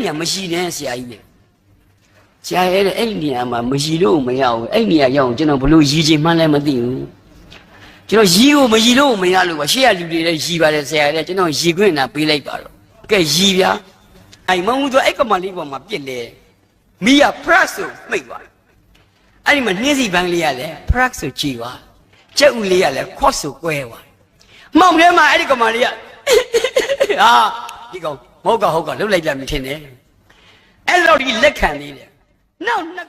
နေရာမရှိနဲ့ဆရာကြီးလေဆရာရဲ့အဲ့ဒီနေရာမှာမရှိလို့မရဘူးအဲ့ဒီနေရာရောက်ကျွန်တော်ဘလို့ရည်ချင်မှန်းလည်းမသိဘူးကျွန်တော်ရည်ကိုမရည်လို့မရလို့ပါရှေ့ကလူတွေလည်းရည်ပါတယ်ဆရာရဲ့ကျွန်တော်ရည်ခွင့်နာပေးလိုက်ပါတော့ကဲရည်ဗျာအဲ့မဟုတ်ဘူးအဲ့ကမလေးပေါ်မှာပြစ်လေမိရ press ဆိုမှိတ်သွားအဲ့ဒီမှာနှင်းစီပန်းလေးကလည်း press ဆိုကြည်သွားကြက်ဥလေးကလည်း cross ဆိုကွဲသွားမှောင်ထဲမှာအဲ့ဒီကမလေးကဟာ ဒီကောင်မဟုတ်ကဟုတ်ကလှုပ်လိုက်ကြမြင်ထင်တယ်အဲ့လိုဒီလက်ခံသေးတယ်နောက်နှစ်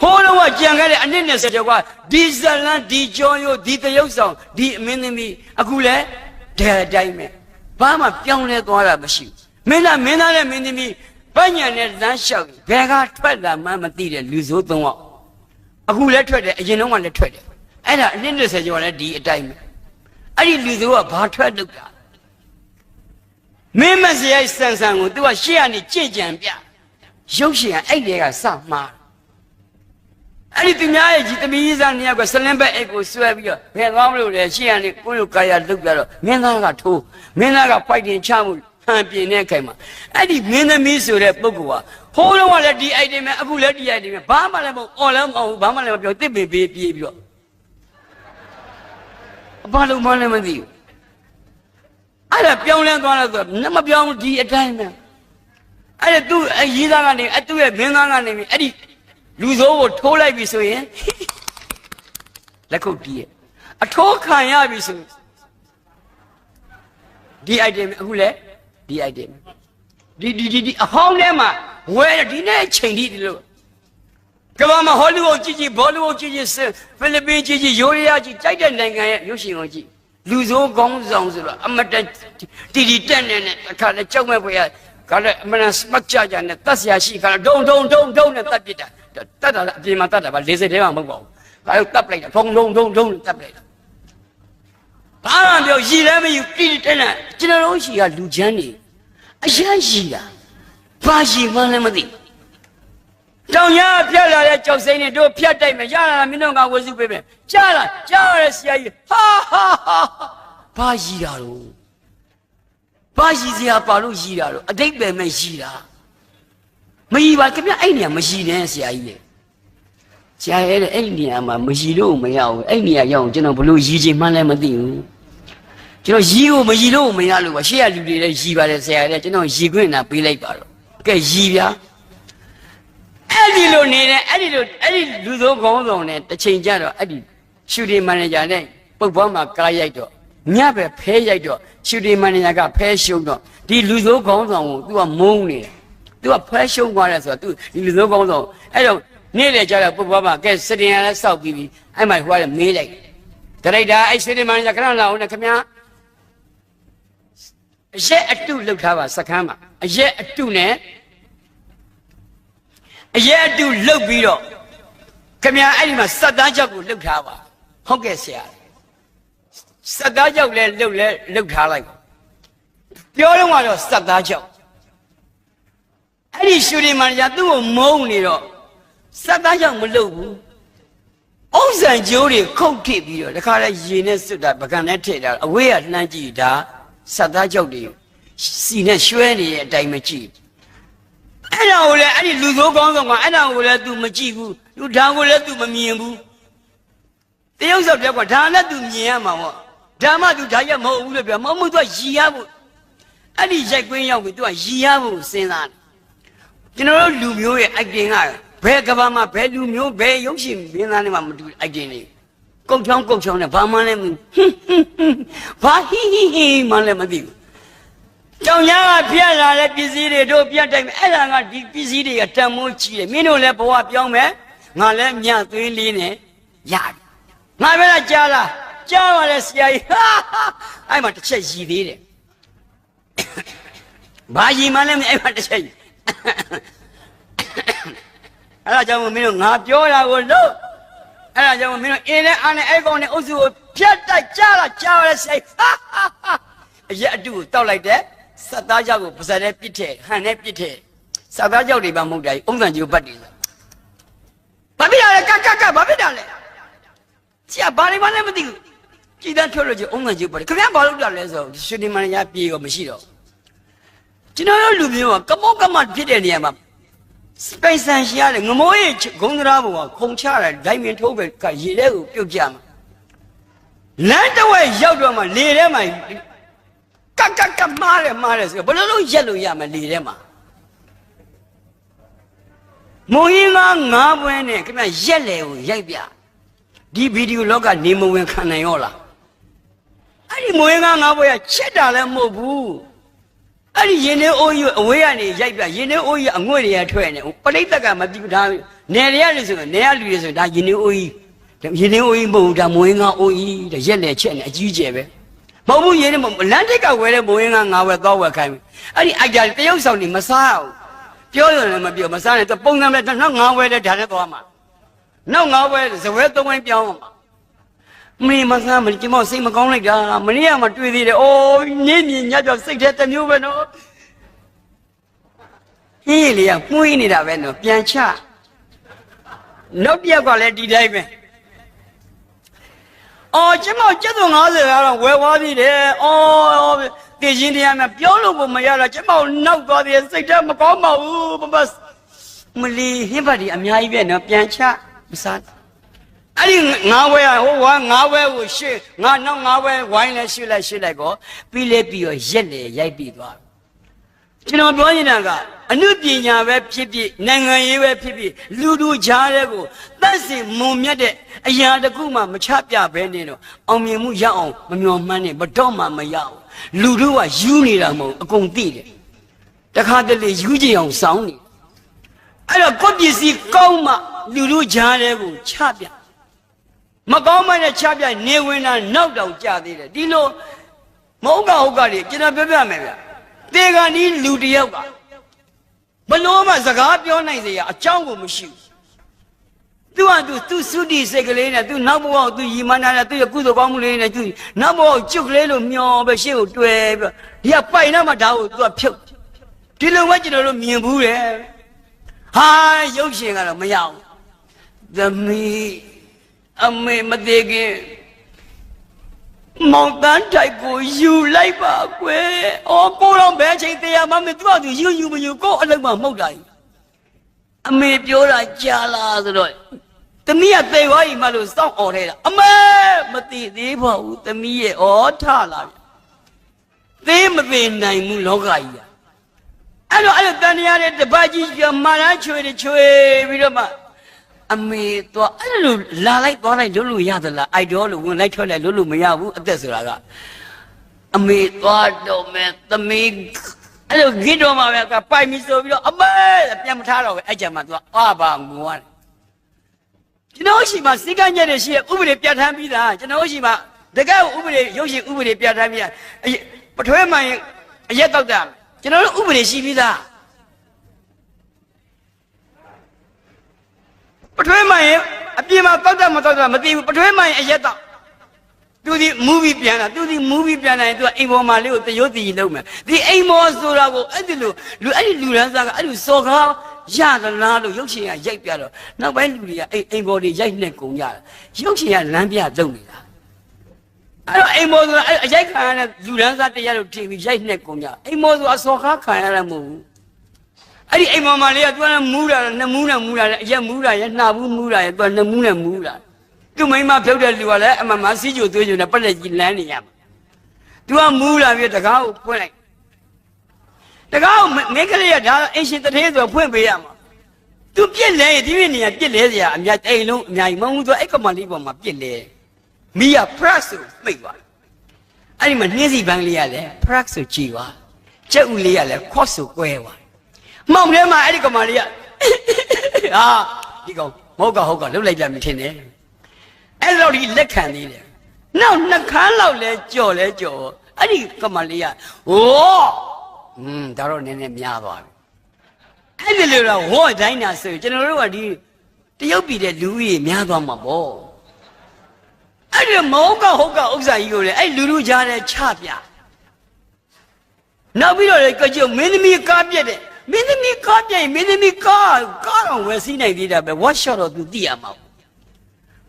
ဟိုးတော့ကြံခဲ့တဲ့အနည်းနဲ့ဆက်ကြောကဒီဇလန်ဒီကြောရိုးဒီတရုပ်ဆောင်ဒီအမင်းသမီးအခုလဲဒဲအတိုင်းပဲဘာမှပြောင်းလဲသွားတာမရှိဘူးမင်းသားမင်းသားနဲ့မင်းသမီးပညာနဲ့လမ်းလျှောက်ဘယ်ကထွက်လာမှမသိတဲ့လူဆိုးသုံးယောက်အခုလဲထွက်တယ်အရင်တော့ကလည်းထွက်တယ် အဲ့ဒါအနည်းနဲ့ဆက်ကြောကလည်းဒီအတိုင်းပဲအဲ့ဒီလူဆိုးကဘာထွက်လို့တာမင်းမစရိုက်ဆန်ဆန်ကို तू ကရှေ့ကနေကြင့်ကြံပြရုပ်ရှင်ကအဲ့ဒီကစမှားအဲ့ဒီသူများရဲ့ကြီးသမီးကြီးစားနှစ်ယောက်ကဆလင်းဘက်အိတ်ကိုဆွဲပြီးတော့ဘယ်သွားမလို့လဲရှေ့ကနေကိုယ့်လိုကာယလုတ်ကြတော့မင်းသားကထိုးမင်းသားကဖိုက်တင်ချမှုဟန်ပြင်းတဲ့ခိုင်မှာအဲ့ဒီမင်းသမီးဆိုတဲ့ပုဂ္ဂိုလ်ကဟိုးတော့ကလည်းဒီ item ပဲအခုလည်းဒီ item ပဲဘာမှလည်းမဟုတ် online မဟုတ်ဘာမှလည်းမပြောတစ်ပင်ပေးပြေးပြီးတော့ ဘာလို့မှလည်းမသိဘူးအဲ့ဒါပြောင်းလဲသွားလို့ဆိုတော့မပြောင်းဘူးဒီအတိုင်းပဲအဲ့ဒါသူ့အရေးသားကနေအတူရဲ့မင်းသားကနေပြီးအဲ့ဒီလူစိုးကိုထိုးလိုက်ပြီဆိုရင်လက်ခုပ်တီးရဲ့အထိုးခံရပြီဆိုရင်ဒီ item အခုလဲဒီ item ဒီဒီဒီဒီအဟောင်းထဲမှာဝဲဒီနေ့ချိန်ထိဒီလို ကမ္ဘာမှာဟောလိဝုဒ်ကြည့်ကြည့်ဘောလိဝုဒ်ကြည့်ကြည့်ဖိလစ်ပင်းကြည့်ကြည့်ယိုရီးယားကြည့်ကြိုက်တဲ့နိုင်ငံရဲ့ရုပ်ရှင်ကိုကြည့်လူစိုးကောင်းဆောင်ဆိုတော့အမတတီတီတက်နေနဲ့အခါနဲ့ကြောက်မဲ့ဖွယ်ရကလည်းအမနာစမတ်ကြကြနဲ့တတ်ဆရာရှိခါဒုံဒုံဒုံဒုံနဲ့တတ်ပြစ်တာတတ်တာအပြင်မှာတတ်တာပါ40ထဲမှာမဟုတ်ပါဘူး။ဒါတော့တတ်ပလိုက်တာထုံထုံထုံထုံတတ်ပလိုက်တာ။ဘာမှပြောရည်လည်းမယူတိတိတက်နေကျွန်တော်တို့ရှိကလူချမ်းနေအရန်ရှိတာဘာရှိမှလည်းမသိ။ တောင်ရဖြတ်လာတဲ့ကြောက်စိမ့်နဲ့တို့ဖြတ်တိုက်မယ်ရလာမင်းတို့ကဝစုပေးမယ်။ကြားလာကြားရတဲ့ဆရာကြီးဟာဟာဟာဘာရှိတာတော့ဘာရှိစရာပါလို့ရှိတာတော့အတိတ်ပဲမဲ့ရှိတာ။မကြီးပါခင်ဗျအဲ့နေရာမရှိနဲ့ဆရာကြီးလေဆရာရဲ့အဲ့ဒီနေရာမှာမရှိလို့မရဘူးအဲ့ဒီနေရာရောက်ကျွန်တော်ဘလို့ရည်ချင်မှန်းလည်းမသိဘူးကျွန်တော်ရည်ကိုမရည်လို့မရလို့ပါရှေ့ကလူတွေလည်းရည်ပါတယ်ဆရာရဲ့ကျွန်တော်ရည်ခွင့်နာပေးလိုက်ပါတော့ကဲရည်ဗျာ အဲ့ဒီလိုနေတယ်အဲ့ဒီလိုအဲ့ဒီလူသုံးခေါင်းဆောင်နဲ့တစ်ချိန်ကျတော့အဲ့ဒီရှူတင်မန်နေဂျာနဲ့ပုတ်ပွားမှာကားရိုက်တော့ညပဲဖဲရိုက်တော့ရှူတင်မန်နေဂျာကဖဲရှုံတော့ဒီလူသုံးခေါင်းဆောင်ကို तू ကမုန်းနေတယ် तू ကဖဲရှုံသွားတယ်ဆိုတော့ तू ဒီလူသုံးခေါင်းဆောင်အဲ့တော့နေ့လေကျတော့ပုတ်ပွားမှာကဲစတင်ရလဲစောက်ပြီးပြီအဲ့မှာဟိုကလည်းမေးလိုက်ဒရိုက်တာအဲ့ရှူတင်မန်နေဂျာခဏလာအောင်နဲ့ခင်ဗျာအရက်အတုလောက်ထားပါစခန်းမှာအရက်အတုနဲ့ အရက်အတုလောက်ပြီးတော့ခင်ဗျာအဲ့ဒီမှာစက်သားချက်ကိုလှုပ်ထားပါဟုတ်ကဲ့ဆရာစက်သားချက်လည်းလှုပ်လဲလှုပ်ထားလိုက်ပါပြောတော့ကတော့စက်သားချက်အဲ့ဒီရှူရီမန်ကြာသူ့ကိုမုန်းနေတော့စက်သားချက်မလှုပ်ဘူးအုံးစံကျိုးတွေခုတ်ထစ်ပြီးတော့တခါလဲရေနဲ့စွတ်တာပကံနဲ့ထည့်တာအဝေးကလှမ်းကြည့်ဒါစက်သားချက်တွေစီနဲ့ရွှဲနေတဲ့အတိုင်းမကြည့် အဲ့ဒါကိုလည်းအဲ့ဒီလူစိုးကောင်းဆောင်ကအဲ့ဒါကိုလည်း तू မကြည့်ဘူးလူဒါကိုလည်း तू မမြင်ဘူးတရုပ်ဆောက်ပြက်ကဒါနဲ့ तू မြင်ရမှာပေါ့ဒါမှ तू ဒါရက်မဟုတ်ဘူးလို့ပြောမဟုတ်ဘူး तू ရည်ရဖို့အဲ့ဒီရိုက်ကွင်းရောက်ပြီ तू ကရည်ရဖို့စဉ်းစားတယ်ကျွန်တော်တို့လူမျိုးရဲ့ acting ကဘယ်ကဘာမှဘယ်လူမျိုးဘယ်ရုပ်ရှင်မင်းသားနဲ့မှမတူ acting တွေကုတ်ချောင်းကုတ်ချောင်းနဲ့ဘာမှလည်းမဘာဟီဟီဟီမှလည်းမသိဘူး ကြောင်ညာကပြက်လာတဲ့ပစ္စည်းတွေတို့ပြတ်တိုင်းအဲ့ဒါကဒီပစ္စည်းတွေကတန်မိုးကြီးတယ်မင်းတို့လည်းဘဝပြောင်းမယ်ငါလည်းညသွေးလေးနဲ့ရတယ်ငါပဲလားကြားလားကြားပါလေဆရာကြီးဟာအဲ့မှာတစ်ချက်ရည်သေးတယ်ဘာရည်မှလည်းမအဲ့မှာတစ်ချက်ရည်အဲ့ဒါကြောင့်မင်းတို့ငါပြောတာကိုလို့အဲ့ဒါကြောင့်မင်းတို့အင်းနဲ့အားနဲ့အဲ့ကောင်နဲ့အုပ်စုကိုဖြတ်တိုက်ကြားလားကြားပါလေဆရာကြီးဟာဟာဟာအရက်အတူကိုတောက်လိုက်တယ် စက်သားကြောက်ကိုပါဇက်နဲ့ပြစ်ထဲဟန်နဲ့ပြစ်ထဲစက်သားကြောက်တွေပါမဟုတ်တာကြီးအုံးစံကြီးကိုပတ်တယ်ဆိုဘာဖြစ်တာလဲကကကဘာဖြစ်တာလဲဆရာဘာတွေမှလည်းမသိဘူးကြည်တန်းထွက်လို့ချင်းအုံငန်ကြီးပါတယ်ခင်ဗျာဘာလို့တာလဲဆိုတော့ရွှေဒီမန်ညာပြေရောမရှိတော့ကျွန်တော်တို့လူမျိုးကကမောကမဖြစ်တဲ့နေရာမှာစပိန်ဆန်ရှိရတယ်ငမိုးရဲ့ဂုံသရာဘုံကခုံချတယ်ဒိုင်မင်ထိုးပဲကရေထဲကိုပြုတ်ကြမှာလမ်းတစ်ဝက်ရောက်တော့မှလေထဲမှာ ကကကမားတယ်မားတယ်ဆိုတော့ဘယ်လိုလုပ်ရက်လို့ရမလဲလေထဲမှာမုံရင်ကငါးပွဲနဲ့ခင်ဗျရက်လေကိုရိုက်ပြဒီဗီဒီယိုလောကနေမဝင်ခံနိုင်ရောလားအဲ့ဒီမုံရင်ကငါးပွဲကချက်တာလည်းမဟုတ်ဘူးအဲ့ဒီရင်နေအိုးကြီးအဝေးကနေရိုက်ပြရင်နေအိုးကြီးအငွေ့တွေကထွက်နေပဋိသက်ကမပြူထားနယ်တွေကလို့ဆိုရင်နယ်ကလူတွေဆိုရင်ဒါရင်နေအိုးကြီးရင်နေအိုးကြီးမဟုတ်ဘူးဒါမုံရင်ကအိုးကြီးတဲ့ရက်လေချက်နေအကြီးကျယ်ပဲ မဟုတ်ဘူးရင်နေလမ်းတိတ်ကဝဲတဲ့မုံရင်ကငါးဝဲသွားဝဲခိုင်းပြီအဲ့ဒီအိုက်တာတရုပ်ဆောင်နေမစားဘူးပြောရင်လည်းမပြောမစားနဲ့ပုံစံနဲ့နောက်ငါးဝဲတဲ့ဒါနဲ့သွားမှာနောက်ငါးဝဲဇဝဲသုံးဝဲပြောင်းမှာမင်းမဆမ်းမကျမစိတ်မကောင်းလိုက်တာမနေ့ကမှတွေ့သေးတယ်။အိုးညင်ညင်ညက်ပြောစိတ်ထဲတစ်မျိုးပဲနော်။ဟင်းလေကမှုင်းနေတာပဲနော်ပြန်ချ။နောက်တစ်ယောက်ကလည်းဒီတိုင်းပဲ။ အော်ကျမကျက်သူ90ကတော့ဝယ်သွားသေးတယ်။အော်တည်ရှင်တရားများပြောလို့ကိုမရတာကျမနောက်သွားသေးတယ်စိတ်ထဲမကောင်းပါဘူးပပမလီဟင်းပါဒီအများကြီးပဲနော်ပြန်ချမစားအဲ့ဒီငါးဝဲကဟိုကငါးဝဲကိုရှေ့ငါနောက်ငါးဝဲဝိုင်းလဲရှေ့လိုက်ရှေ့လိုက်ကောပြီးလဲပြီးတော့ရက်လေရိုက်ပြီးသွားကျွန်တော်ပြောနေတာက အနုပညာပဲဖြစ်ဖြစ်နိုင်ငံရေးပဲဖြစ်ဖြစ်လူလူကြားတဲ့ကိုတတ်စင်မုံမြတ်တဲ့အရာတစ်ခုမှမချပြဘဲနေတော့အောင်မြင်မှုရအောင်မမျှော်မှန်းနဲ့ဘတော့မှမရအောင်လူတို့ကယူနေတာမဟုတ်အကုန်သိတယ်တခါတလေယူကြည့်အောင်စောင်းနေအဲ့တော့ကိုယ့်ပစ္စည်းကောင်းမှလူတို့ကြားတဲ့ကိုချပြမကောင်းမနဲ့ချပြနေဝင်တာနောက်တောင်ကြသေးတယ်ဒီလိုမဟုတ်ကဟုတ်ကတွေကျွန်တော်ပြောပြမယ်ဗျတေဂန်ဒီလူတယောက်က ဘလို့မှစကားပြောနိုင်စေရအကြောင်းကိုမရှိဘူးသူကသူသူစုတိစိတ်ကလေးနဲ့သူနောက်ဘဝကိုသူရီမန်းတာနဲ့သူရဲ့ကုသိုလ်ကောင်းမှုလေးနဲ့သူနောက်ဘဝကိုကျွတ်ကလေးလိုမျောပဲရှေ့ကိုတွေ့ပြီးဒီကပိုင်တော့မှဒါကိုသူကဖြုတ်ဒီလိုပဲကျွန်တော်တို့မြင်ဘူးတယ်ဟာရုပ်ရှင်ကတော့မရဘူးသမီးအမေမသေးခင် မောင်တန်းတိုက်ကိုယူလိုက်ပါကွယ်။အော်ကိုတော့ဘယ်ချိန်တရားမှမသူ့အတူယူယူမယူကိုအလုံးမမှုတ်တာကြီး။အမေပြောတာကြားလားဆိုတော့သမီးကသေသွားပြီမလို့စောင့်អော်ထဲတာအမေမသိသေးပါဘူးသမီးရဲ့ဩထလာပြီ။သေးမသိနိုင်ဘူးလောကကြီးက။အဲ့တော့အဲ့လိုတန်တရားတဲ့တပတ်ကြီးကမာရချွေချွေပြီးတော့မှ အမေတော့အဲ့လိုလာလိုက်သွားလိုက်လို့လို့ရသလားအိုက်ဒေါလို့ဝင်လိုက်ထွက်လိုက်လို့လို့မရဘူးအသက်ဆိုတာကအမေသွားတော့မယ်သမီးအဲ့လိုဂိတော်မှာပဲကပိုင်မီဆိုပြီးတော့အမေပြန်မထားတော့ပဲအဲ့ကြမှာသူကအာပါငိုရတယ်ကျွန်တော်ရှိမှစိတ်ကညက်တဲ့ရှိရဥပဒေပြဋ္ဌာန်းပြီးသားကျွန်တော်ရှိမှတကယ်ဥပဒေရုပ်ရှင်ဥပဒေပြဋ္ဌာန်းပြီးသားအရက်ပထွေးမှန်ရင်အရက်တော့တာကျွန်တော်တို့ဥပဒေရှိပြီးသား ပထွေးမှန်ရင်အပြင်မှာတောက်တာမတောက်တာမသိဘူးပထွေးမှန်ရင်အရက်တော့သူဒီမူဗီပြန်လာသူဒီမူဗီပြန်လာရင်သူကအိမ်ပေါ်မှာလေးကိုတရုတ်တည်လုံးမယ်ဒီအိမ်ပေါ်ဆိုတာကိုအဲ့ဒီလိုလူအဲ့ဒီလူရန်စားကအဲ့လိုစော်ကားရသလားလို့ရုပ်ရှင်ကရိုက်ပြတော့နောက်ပိုင်းလူတွေကအိမ်အိမ်ပေါ်တွေရိုက်နေကုန်ကြတာရုပ်ရှင်ကလမ်းပြလုပ်နေတာအဲ့တော့အိမ်ပေါ်ဆိုတာအဲ့အရိုက်ခံရတဲ့လူရန်စားတရားလို့ထင်ပြီးရိုက်နေကုန်ကြအိမ်ပေါ်ဆိုတာစော်ကားခံရတာမဟုတ်ဘူး အဲ့ဒီအိမ်မောင်မလေးကသူကလည်းမူးတာနှစ်မူးနဲ့မူးတာလေအရက်မူးတာရဲ့နှာဘူးမူးတာရဲ့သူကနှစ်မူးနဲ့မူးတာသူမိန်းမဖြုတ်တဲ့လူကလည်းအမှန်မှစီးကြိုသွေးကြိုနဲ့ပတ်လက်ကြီးလမ်းနေရမှာသူကမူးလာပြီးတကားကိုဖွင့်လိုက်တကားကိုမင်းကလေးကဒါအင်ရှင်တထေးဆိုဖွင့်ပေးရမှာသူပြစ်လဲဒီနေ့နေရာပြစ်လဲစရာအများအိမ်လုံးအများကြီးမဟုတ်ဘူးသူအဲ့ကမလေးပေါ်မှာပြစ်လဲမိရ press ကိုမိတ်သွားအဲ့ဒီမှာနှင်းစီပန်းလေးကလည်း press ကိုကြည်သွားကျက်ဦးလေးကလည်း cross ကိုကွဲသွား မောင်ထဲမှာအဲ့ဒီကောင်မလေးကဟာဒီကောင်မဟုတ်ကဟုတ်ကလှုပ်လိုက်ပြန်ပြီထင်တယ်အဲ့လောက်ဒီလက်ခံသေးတယ်နောက်နှစ်ခမ်းလောက်လဲကြော်လဲကြော်အဲ့ဒီကောင်မလေးကဟိုးอืมဒါတော့နည်းနည်းများသွားပြီအဲ့ဒီလိုတော့ဝေါ်တိုင်းတာဆိုရင်ကျွန်တော်တို့ကဒီတရုတ်ပြည်တဲ့လူကြီးများသွားမှာပေါ့အဲ့ဒီမဟုတ်ကဟုတ်ကဥစ္စာကြီးကိုလေအဲ့လူလူကြားတဲ့ချပြနောက်ပြီးတော့လေကြကြမင်းသမီးကားပြက်တယ် မင်းသမီးကားပြက်ရင်မင်းသမီးကားကားတော့ဝယ်စီးနိုင်သေးတာပဲ what shot တော့ तू သိရမှာပေါ့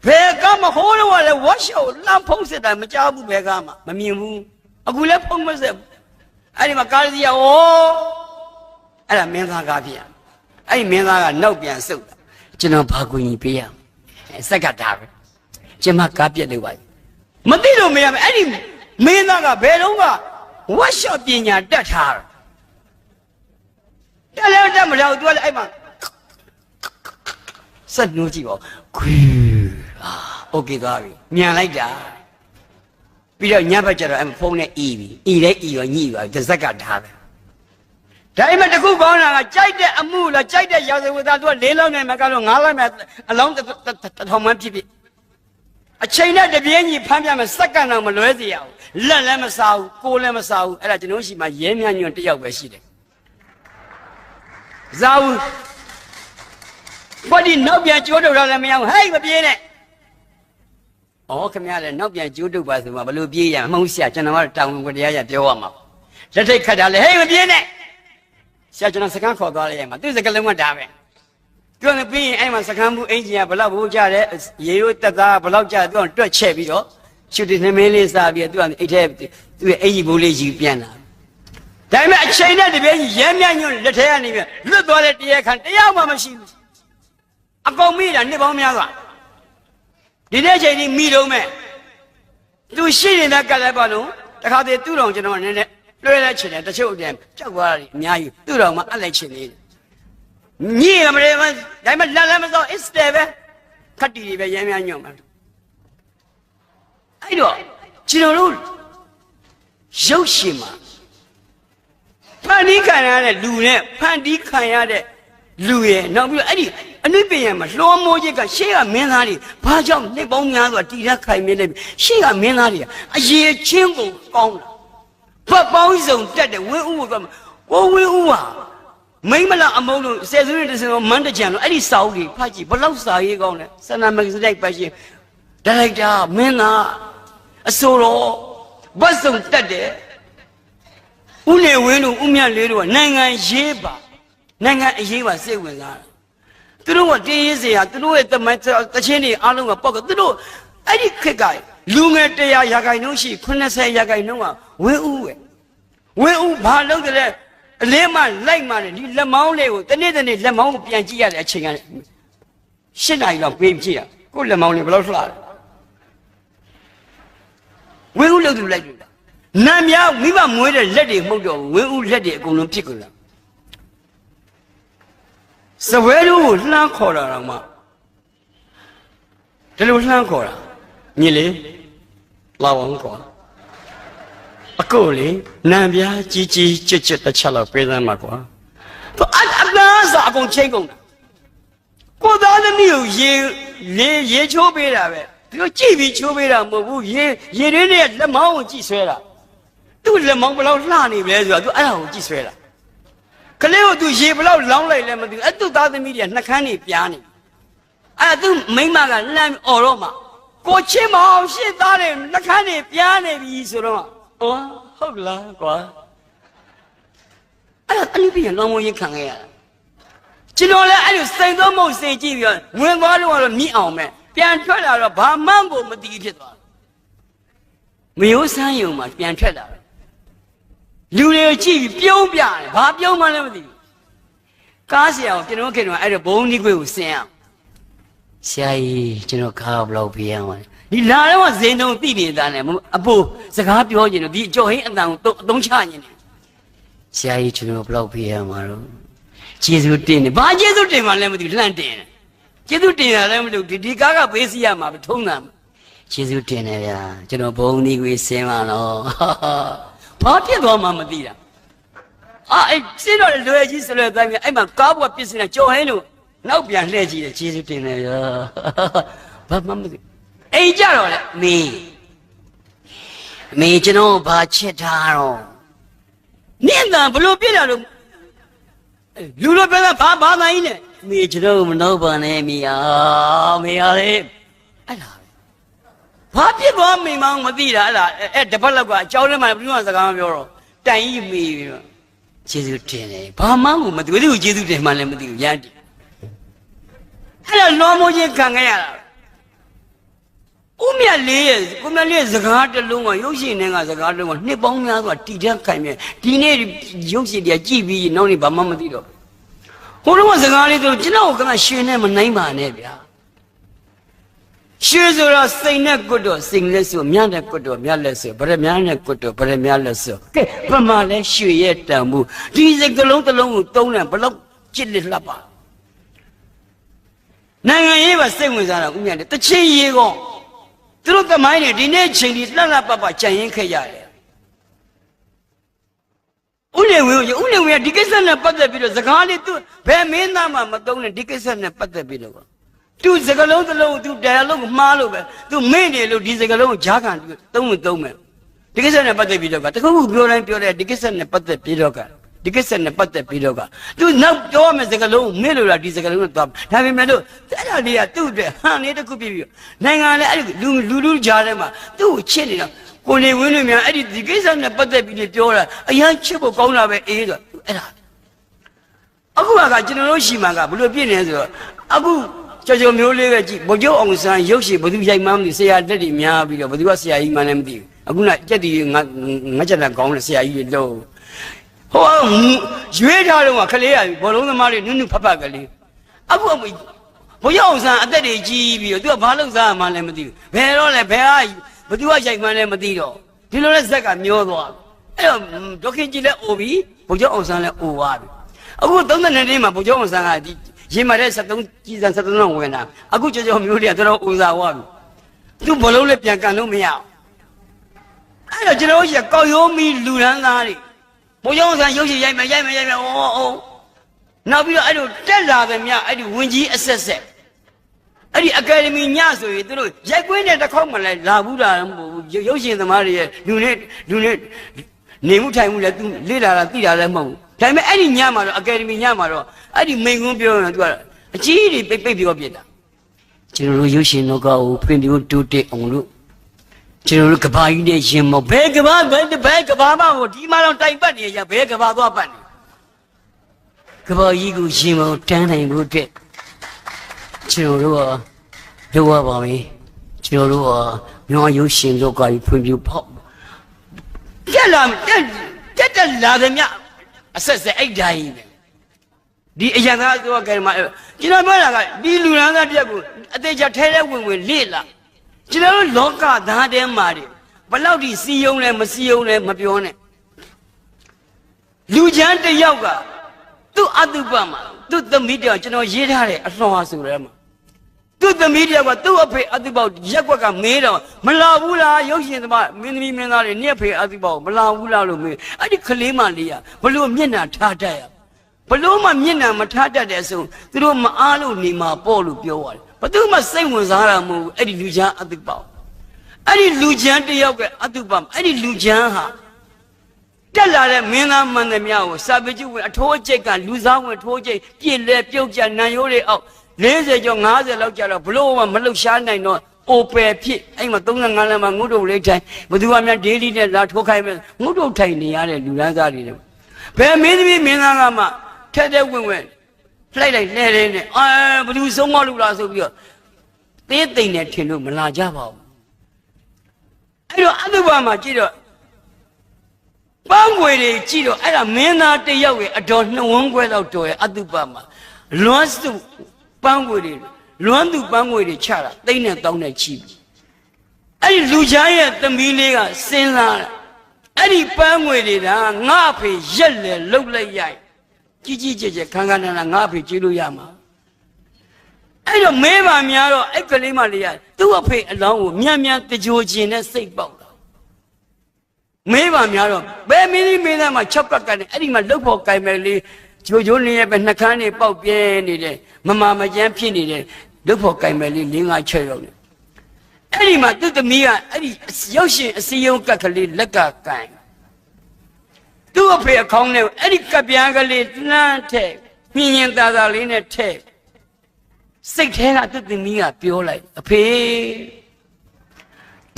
ဘယ်ကမှဟိုးတော့ကလည်းဝတ်ရှော့လမ်းဖုံးစစ်တာမကြောက်ဘူးဘယ်ကမှမမြင်ဘူးအခုလည်းဖုံးမစစ်ဘူးအဲ့ဒီမှာကားစီရဩအဲ့ဒါမင်းသားကားပြရအဲ့ဒီမင်းသားကနောက်ပြန်ဆုတ်တာကျွန်တော်ဘာကူညီပေးရမလဲစက်ကတာပဲကျွန်မကားပြက်လို့ပါမသိလို့မရမယ်အဲ့ဒီမင်းသားကဘယ်တော့ကဝတ်ရှော့ပညာတက်ထားတာ တက်လည်းတက်မလို့သူကလည်းအဲ့မှာ စက်နှိုးကြည့်ပါခွေးအာโอเคသွားပြီမြန်လိုက်တာပြီးတော့ညဘက်ကျတော့အမဖုန်းနဲ့အီးပြီအီးလဲအီးရောညှိပါတစ်စက်ကထားပဲဒါအိမ်မှာတစ်ခုကောင်းတာကကြိုက်တဲ့အမှုလားကြိုက်တဲ့ရာဇဝတ်သားသူကလေးလောက်နိုင်မှာကတော့ငါးလောက်နဲ့အလောင်းတစ်ထောင်မှဖြစ်ဖြစ်အချိန်နဲ့တပြေးညီဖမ်းပြမယ်စက္ကန့်တော့မလွဲစေရဘူးလက်လည်းမစားဘူးကိုယ်လည်းမစားဘူးအဲ့ဒါကျွန်တော်ရှိမှရဲမြညွန့်တစ်ယောက်ပဲရှိတယ် ဇာဝူဘာဒီနောက်ပြန်ကျိုးတုပ်တော့လည်းမရဘူးဟဲ့မပြေးနဲ့ဩခင်ဗျားလည်းနောက်ပြန်ကျိုးတုပ်ပါဆိုမှဘလို့ပြေးရမဟုတ်ဆရာကျွန်တော်ကတောင်းဝင်တရားရပြောရမှာလက်ထိတ်ခတ်တာလေဟဲ့မပြေးနဲ့ဆရာကျွန်တော်စကန်းခေါ်သွားလိုက်ရမှာသူစကလုံးကဒါပဲပြောနေပြီးရင်အဲ့မှာစကန်းဘူးအင်ဂျင်ကဘလောက်ဘူးကြတယ်ရေရိုးတက်သားဘလောက်ကြသူကတွက်ချက်ပြီးတော့ရှူတင်နှမင်းလေးစားပြီးတော့သူကအိတ်ထဲသူ့ရဲ့အင်ဂျီဘူးလေးယူပြန်လာ ဒါပေမဲ့အချိန်နဲ့တပြည့်ကြီးရဲမြညွန့်လက်ထဲကနေပြီးလွတ်သွားတဲ့တရားခံတရားမှမရှိဘူးအကုန်မိတာနှစ်ပေါင်းများစွာဒီနေ့ချိန်ကြီးမိတော့မဲ့သူရှိနေတဲ့ကလည်းပါလို့တခါတည်းသူ့တော်ကျွန်တော်နည်းနည်းလွှဲလိုက်ချင်တယ်တချို့အပြန်ကြောက်သွားတယ်အများကြီးသူ့တော်မှအပ်လိုက်ချင်နေတယ်ညိရမလဲမဒါမှလက်လည်းမစော is there ပဲခတ်တီတွေပဲရမ်းများညွန့်မှာအဲ့တော့ကျွန်တော်တို့ရုပ်ရှင်မှာ ဖန်တီးခံရတဲ့လူနဲ့ဖန်တီးခံရတဲ့လူရဲ့နောက်ပြီးတော့အဲ့ဒီအနုပညာမှာလွှမ်းမိုးခြင်းကရှေ့ကမင်းသားတွေဘာကြောင့်နှစ်ပေါင်းများစွာတည်ရခိုင်မြဲနေပြီရှေ့ကမင်းသားတွေကအရေးချင်းကိုကောင်းတာဖတ်ပေါင်းစုံတက်တယ်ဝင်းဥကိုကကိုဝင်းဥဟာမိမ့်မလားအမုန်းလို့ဆယ်စုနှစ်တစ်စင်တော့မန်းတကြံလို့အဲ့ဒီစာအုပ်ကြီးဖတ်ကြည့်ဘလောက်စာရေးကောင်းလဲစန္ဒမဂ္ဂဇင်းလိုက်ပတ်ရှင်ဒါရိုက်တာမင်းသားအစိုးရဘတ်စုံတက်တယ် ဦးနေဝင်းတို့ဦးမြတ်လေးတို့ကနိုင်ငံရေးပါနိုင်ငံအရေးပါစိတ်ဝင်စားတယ်သူတို့ကတင်းရေးစရာသူတို့ရဲ့တမန်တချင်းတွေအားလုံးကပောက်ကသူတို့အဲ့ဒီခက်ကလူငယ်100ရာခိုင်နှုန်းရှိ80ရာခိုင်နှုန်းကဝင်းဦးပဲဝင်းဦးဘာလုပ်တယ်လဲအလင်းမလိုက်မှလည်းဒီလက်မောင်းလေးကိုတနေ့တနေ့လက်မောင်းကိုပြန်ကြည့်ရတဲ့အချိန်ကရှစ်နာရီလောက်ပေးကြည့်ရကိုယ်လက်မောင်းလေးဘယ်လောက်လှလဲဝင်းဦးလုပ်သူလိုက်လို့လား နံများမိဘမွေးတဲ့လက်တွေမှုတ်တော့ဝင်းဦးလက်တွေအကုန်လုံးဖြစ်ကုန်လားစပွဲတို့ကိုလှမ်းခေါ်တာတော့မှဒီလိုလှမ်းခေါ်တာညီလေးလာအောင်ကွာအကိုလေနံပြားကြီးကြီးကြွကြွတစ်ချက်လောက်ပေးသမ်းမှာကွာသူအအလားဆိုအကုန်ချိန်ကုန်တာကိုသားသမီးကိုရေလေရေချိုးပေးတာပဲသူကကြည့်ပြီးချိုးပေးတာမဟုတ်ဘူးရေရေရင်းနဲ့လက်မောင်းကိုကြည့်ဆွဲတာ သူ့လက်မောင်းဘယ်လောက်လှနေပြီလဲဆိုတာသူအဲ့ဒါကိုကြည့်ဆွဲတာကလေးကိုသူရေဘလောက်လောင်းလိုက်လဲမသိဘူးအဲ့သူ့သားသမီးတွေကနှကန်းတွေပြားနေအဲ့သူမိမကလှမ်းអော်တော့မှကိုချင်းမအောင်ရှစ်သားတွေနှကန်းတွေပြားနေပြီဆိုတော့အော်ဟုတ်လားကွာအဲ့ဒါအနိပိယလောင်းမရင်ခံခဲ့ရတာကျွန်တော်လည်းအဲ့လိုစိန်သုံးမုံစိန်ကြည့်ပြီးတော့ဝင်သွားလို့ကတော့မြင့်အောင်မဲ့ပြန်ထွက်လာတော့ဘာမှကိုမသိဖြစ်သွားမယိုးဆန်းယုံမှာပြန်ထွက်လာတယ် လူတွေကိုကြည့်ပြီးပြုံးပြတယ်ဘာပြုံးမှလည်းမသိဘူးကားဆရာကိုကျွန်တော်ခင်တော့အဲ့ဒါဘုံဒီခွေကိုဆင်းအောင်ဆရာကြီးကျွန်တော်ကားဘယ်လောက်ပြရအောင်လဲဒီလာတော့ဇင်းတုံသိနေတာနဲ့အဖိုးစကားပြောကျင်တော့ဒီအကျော်ဟင်းအတန်ကိုအသုံးချနေတယ်ဆရာကြီးကျွန်တော်ဘယ်လောက်ပြရမှာတော့ကျေးဇူးတင်တယ်ဘာကျေးဇူးတင်မှလည်းမသိဘူးလှန့်တင်တယ်ကျေးဇူးတင်တာလည်းမသိဘူးဒီဒီကားကပေးစီရမှာပဲထုံးတာကျေးဇူးတင်တယ်ဗျာကျွန်တော်ဘုံဒီခွေဆင်းပါတော့ ဘာဖြစ်သွားမှမသိတာအာအဲ့စင်းတော့လွယ်ကြီးစလွယ်တိုင်းမြအဲ့မှာကားဘွားပြစ်စင်တာကြော်ဟင်းလို့နောက်ပြန်လှည့်ကြည့်တယ်ကျေးဇူးတင်တယ်ရောဘာမှမသိအိမ်ကြတော့လေမေမေကျွန်တော်ဘာချစ်ထားတော့နင့်သာဘလို့ပြစ်တာလို့လူလိုပြောတာဘာဘာသာကြီးနဲ့မေကျွန်တော်မနှောပါနဲ့မေအာမေရလေအဲ့ဒါပဲ ဘာဖြစ်သွားမိမောင်းမသိတာအဲ့ဒါအဲ့အဲ့တစ်ပတ်လောက်ကအကြောင်းထဲမှာဘယ်သူမှစကားမပြောတော့တိုင်ကြီးမေးပြီးတော့ကျေးဇူးတင်တယ်ဘာမှမသိဘူးသူကျေးဇူးတင်မှလည်းမသိဘူးရမ်းတယ်အဲ့ဒါလွန်မိုးချင်းခံခဲ့ရတာဦးမြတ်လေးရဲ့ကိုမြတ်လေးရဲ့စကားတစ်လုံးကရုပ်ရှင်နဲ့ကစကားတစ်လုံးကနှစ်ပေါင်းများစွာတည်တဲ့ခိုင်မြဲဒီနေ့ရုပ်ရှင်တွေကကြည်ပြီးနောက်နေ့ဘာမှမသိတော့ဘူးဟိုတော့ကစကားလေးတို့ကျွန်တော်ကရှင်နဲ့မနိုင်ပါနဲ့ဗျာ ရှင်ဆိုတော့စိတ်နဲ့ကွတ်တော့စိတ်လက်ဆိုမြတ်နဲ့ကွတ်တော့မြတ်လက်ဆိုဗရမများနဲ့ကွတ်တော့ဗရမများလက်ဆိုကဲဘမလဲရွှေရဲ့တန်မှုဒီစကလုံးတစ်လုံးကိုတုံးတယ်ဘလောက်ကြစ်လက်လှပ်ပါနိုင်ငံရေးပါစိတ်ဝင်စားတာဦးမြတ်တချင်းရေးကောသူတို့သမိုင်းတွေဒီနေ့ချိန်ဒီလှလှပပကြံရင်ခဲ့ရတယ်ဦးနေဝင်းဦးနေဝင်းကဒီကိစ္စနဲ့ပတ်သက်ပြီးတော့စကားလေးသူဘယ်မင်းသားမှမသုံးနဲ့ဒီကိစ္စနဲ့ပတ်သက်ပြီးတော့ သူစကလုံးတစ်လုံးသူတရားလုံးကိုမှားလို့ပဲသူမင်းနေလို့ဒီစကလုံးကိုဂျားခံသုံးမသုံးမယ်ဒီကိစ္စနဲ့ပတ်သက်ပြီးတော့ကတခုခုပြောတိုင်းပြောတယ်ဒီကိစ္စနဲ့ပတ်သက်ပြီးတော့ကဒီကိစ္စနဲ့ပတ်သက်ပြီးတော့ကသူနောက်ပြောရမယ့်စကလုံးကိုမင်းလို့လားဒီစကလုံးကိုသွားဒါပေမဲ့လို့အဲ့ဒါလေးကသူ့အတွက်ဟန်လေးတစ်ခုပြပြီးနိုင်ငံလည်းအဲ့ဒီလူလူလူကြားထဲမှာသူ့ကိုချစ်နေတာကိုနေဝင်းတွေများအဲ့ဒီဒီကိစ္စနဲ့ပတ်သက်ပြီးပြောတာအရန်ချစ်ဖို့ကောင်းတာပဲအေးဆိုအဲ့ဒါအခုကကျွန်တော်တို့ရှိမှကဘလို့ပြည့်နေဆိုတော့အခု ကြော်ကြော်မျိုးလေးပဲကြည့်ဘုကျုပ်အောင်ဆန်းရုပ်ရှင်ဘသူရိုက်မှန်းမသိဆရာတက်တွေများပြီးတော့ဘသူကဆရာကြီးမှန်းလည်းမသိဘူးအခုနကြက်တီငါငါချက်တာကောင်းတယ်ဆရာကြီးတွေလို့ဟောရွေးထားတော့ကခလေးရဘောလုံးသမားတွေနုနုဖတ်ဖတ်ကလေးအခုဘုကျုပ်အောင်ဆန်းအသက်တွေကြီးပြီးတော့သူကဘာလုပ်စားမှန်းလည်းမသိဘူးဘယ်တော့လဲဘယ်ဟာဘသူကရိုက်မှန်းလည်းမသိတော့ဒီလိုလဲဇက်ကမျောသွားအဲ့တော့ဒေါခင်ကြီးလည်းအိုပြီးဘုကျုပ်အောင်ဆန်းလည်းအိုသွားပြီအခု32နှစ်မှာဘုကျောင်းအောင်ဆန်းကဒီ ရင်မာတဲ့73ကြီးစံ73လောက်ဝင်တာအခုကြောကြောမျိုးတွေကတော်တော်ဦးစားဝါပြီသူဘလုံးလည်းပြန်ကန်လို့မရအောင်အဲ့တော့ကျွန်တော်တို့ရကောက်ရိုးမီလူရန်သားတွေဘုကျောင်းအောင်ဆန်းရုပ်ရှင်ရိုက်မယ်ရိုက်မယ်ရိုက်မယ်အော်အော်နောက်ပြီးတော့အဲ့လိုတက်လာတယ်မြအဲ့ဒီဝင်ကြီးအဆက်ဆက်အဲ့ဒီအကယ်ဒမီညဆိုရင်သူတို့ရိုက်ကွင်းတဲ့တစ်ခေါက်မှလည်းလာဘူးတာမဟုတ်ဘူးရုပ်ရှင်သမားတွေရဲ့လူနဲ့လူနဲ့နေမှုထိုင်မှုလည်းသူလေ့လာတာသိတာလည်းမဟုတ်ဘူး ဒါပေမဲ့အဲ့ဒီညမှာတော့အကယ်ဒမီညမှာတော့အဲ့ဒီမိန်ကွန်းပြောရင်သူကအကြီးကြီးပိတ်ပိတ်ပြောပြတာကျွန်တော်တို့ရုပ်ရှင်လောကကိုဖွင့်ပြတိုးတက်အောင်လို့ကျွန်တော်တို့ကဘာကြီးနဲ့ရင်မောဘယ်ကဘာဘယ်ဘယ်ကဘာမှကိုဒီမှာတော့တိုင်ပတ်နေရဘယ်ကဘာသွားပတ်နေကဘာကြီးကိုရင်မောတန်းနိုင်ဖို့အတွက်ကျွန်တော်တို့ကလုပ်ရပါမယ်ကျွန်တော်တို့ကမြန်မာရုပ်ရှင်လောကကြီးဖွင့်ပြဖို့တက်လာတက်တက်တက်လာတယ်မြ အဆက်ဆက်အိတ်တိုင်းပဲဒီအရန်သားတော့ကဲမှာကျွန်တော်ပြောတာကဒီလူရန်သားတက်ကိုအသေးချာထဲထဲဝင်ဝင်လေ့လာကျွန်တော်တို့လောကသားတဲမှာတွေဘလောက်ဒီစီယုံလဲမစီယုံလဲမပြောနဲ့လူချမ်းတစ်ယောက်ကသူ့အတုပမှာသူ့သမီးတယောက်ကျွန်တော်ရေးထားတယ်အလှော်ဆိုရဲမှာ သူ့သမီးတယောက်ကသူ့အဖေအတုပရက်ကွက်ကမေးတော့မလာဘူးလားရုပ်ရှင်သမားမင်းသမီးမင်းသားတွေနှစ်ဖေအတုပမလာဘူးလားလို့မေးအဲ့ဒီကလေးမလေးကဘလို့မျက်နှာထားတတ်ရဘလို့မှမျက်နှာမထားတတ်တဲ့အဆုံးသူတို့မအားလို့နေမှာပေါ့လို့ပြောသွားတယ်ဘသူမှစိတ်ဝင်စားတာမဟုတ်ဘူးအဲ့ဒီလူချမ်းအတုပအဲ့ဒီလူချမ်းတယောက်ကအတုပအဲ့ဒီလူချမ်းဟာတက်လာတဲ့မင်းသားမန္တမြကိုစာပေကျဝင်အထိုးအကျိတ်ကလူစားဝင်ထိုးကျိတ်ပြည့်လဲပြုတ်ကြနံရိုးတွေအောက် 40ကျော်50လောက်ကြာတော့ဘလို့မှမလှုပ်ရှားနိုင်တော့အိုပယ်ဖြစ်အဲ့မှာ35လမ်းမှာငုတ်တုတ်လေးထိုင်ဘသူကများဒေးလီနဲ့လာထိုးခိုင်းမယ်ငုတ်တုတ်ထိုင်နေရတဲ့လူရန်သားတွေလေဘယ်မင်းသမီးမင်းသားကမှထက်တဲ့ဝင်ဝင်လှိုက်လိုက်လှဲတယ်နဲ့အာဘသူဆုံးမလို့လားဆိုပြီးတော့သေးသိမ့်နေထင်လို့မလာကြပါဘူးအဲ့တော့အတုပမှာကြည့်တော့ပန်းွေတွေကြည့်တော့အဲ့ဒါမင်းသားတယောက်ရဲ့အတော်နှဝန်းခွဲလောက်တော်ရဲ့အတုပမှာလွမ်းစု ပန်းွေတွေလွမ်းသူပန်းွေတွေချတာတိမ့်နဲ့တောင်းနဲ့ချီပြီအဲ့ဒီလူချမ်းရဲ့သမီးလေးကစဉ်းစားတာအဲ့ဒီပန်းွေတွေကငါ့အဖေရက်လေလှုပ်လိုက်ရိုက်ကြီးကြီးကျယ်ကျယ်ခန်းခန်းနာနာငါ့အဖေကြည့်လို့ရမှာအဲ့တော့မဲပါများတော့အဲ့ကလေးမလေးကသူ့အဖေအလောင်းကိုမြန်မြန်တကြိုခြင်းနဲ့စိတ်ပေါက်တာမဲပါများတော့ဘယ်မင်းကြီးမင်းသားမှ၆ကက်ကနဲ့အဲ့ဒီမှာလှုပ်ဖို့ကင်မယ်လေး ဂျိုဂျိုနေရဲ့ပဲနှကန်းနေပေါက်ပြဲနေတယ်မမမကျန်းဖြစ်နေတယ်လှုပ်ဖို့ကင်မယ်လေး၄၅ချက်ရောက်နေအဲ့ဒီမှာသူ့သမီးကအဲ့ဒီရုပ်ရှင်အစည်းအရုံးကက်ကလေးလက်ကကင်သူ့အဖေအခေါင်းနဲ့အဲ့ဒီကပြားကလေးလှမ်းထည့်မြင်ရင်သာသာလေးနဲ့ထည့်စိတ်ထဲကသူ့သမီးကပြောလိုက်အဖေ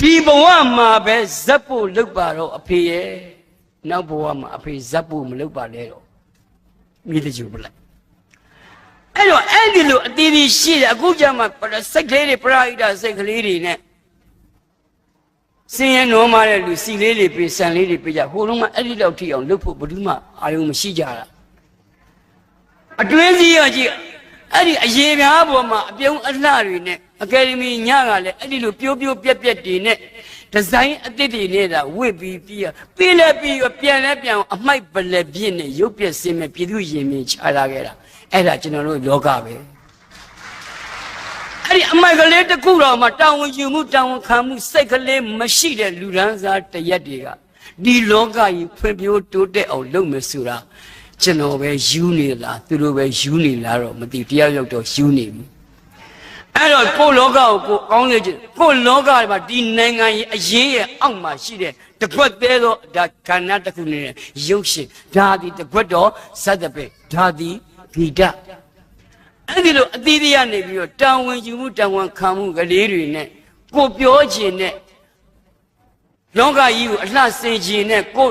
ဒီဘဝမှာပဲဇက်ဖို့လုပ်ပါတော့အဖေရဲ့နောက်ဘဝမှာအဖေဇက်ဖို့မလုပ်ပါနဲ့တော့ မိတကြူပလိုက်အဲ့တော့အဲ့ဒီလိုအတီးတီးရှိတယ်အခုကျမှစိတ်ကလေးတွေပရာဟိတစိတ်ကလေးတွေနဲ့စင်ရင်တော်မာတဲ့လူစီလေးတွေပေးဆန်လေးတွေပေးကြဟိုလုံးကအဲ့ဒီတော့ထိအောင်လုပ်ဖို့ဘယ်သူမှအာရုံမရှိကြတာအတွင်းစည်းရကြည့်အဲ့ဒီအရေးပြားပေါ်မှာအပြုံးအလှတွေနဲ့အကယ်ဒမီညကလည်းအဲ့ဒီလိုပြိုးပြိုးပြက်ပြက်တွေနဲ့ ဒီဇိုင်းအသစ်တွေနဲ့ဒါဝစ်ပြီးပြီးရပြီးလဲပြီးရပြန်လဲပြန်အောင်အမိုက်ပလက်ပြင်းနဲ့ရုပ်ပြက်စင်းမဲ့ပြည်သူရင်မြင်ချလာခဲ့တာအဲ့ဒါကျွန်တော်တို့လောကပဲအဲ့ဒီအမိုက်ကလေးတစ်ခုတော့မှတာဝန်ယူမှုတာဝန်ခံမှုစိတ်ကလေးမရှိတဲ့လူရန်စားတရက်တွေကဒီလောကကြီးဖွံ့ဖြိုးတိုးတက်အောင်လုပ်မယ်ဆိုတာကျွန်တော်ပဲယူနေလားသူတို့ပဲယူနေလားတော့မသိတရားရောက်တော့ယူနေပြီ အဲ့တော့ကိုယ့်လောကကိုကိုယ်ကောင်းစေချင်ကိုယ့်လောကမှာဒီနိုင်ငံရဲ့အရေးရဲ့အောက်မှာရှိတဲ့တကွက်သေးသောဒါခန္ဓာတစ်ခုနဲ့ရုပ်ရှင်ဒါဒီတကွက်တော့ဇတ်တပည့်ဒါဒီဂိတအဲ့ဒီလိုအသီးသီးကနေပြီးတော့တာဝန်ယူမှုတာဝန်ခံမှုကလေးတွေနဲ့ကိုပြောခြင်းနဲ့လောကကြီးကိုအလှစေခြင်းနဲ့ကို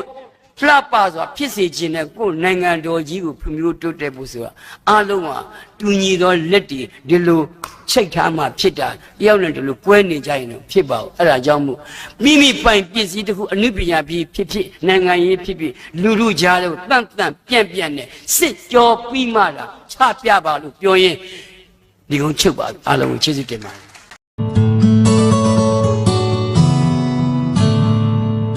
လှပစွာဖြစ်စေခြင်းနဲ့ကိုနိုင်ငံတော်ကြီးကိုဖွံ့ဖြိုးတိုးတက်ဖို့ဆိုတာအားလုံးဟာတူညီသောလက်တွေဒီလိုချိတ်ထားမှဖြစ်တာတယောက်နဲ့ဒီလိုကွဲနေကြရင်တော့ဖြစ်ပါဘူးအဲ့ဒါကြောင့်မို့မိမိပိုင်ပစ္စည်းတစ်ခုအနုပညာပြီးဖြစ်ဖြစ်နိုင်ငံရေးဖြစ်ဖြစ်လူလူကြားလို့တန့်တန့်ပြန့်ပြန့်နဲ့စစ်ကြောပြီးမှလာချပြပါလို့ပြောရင်ဒီကုန်းချုပ်ပါအားလုံးကိုကျေးဇူးတင်ပါတယ်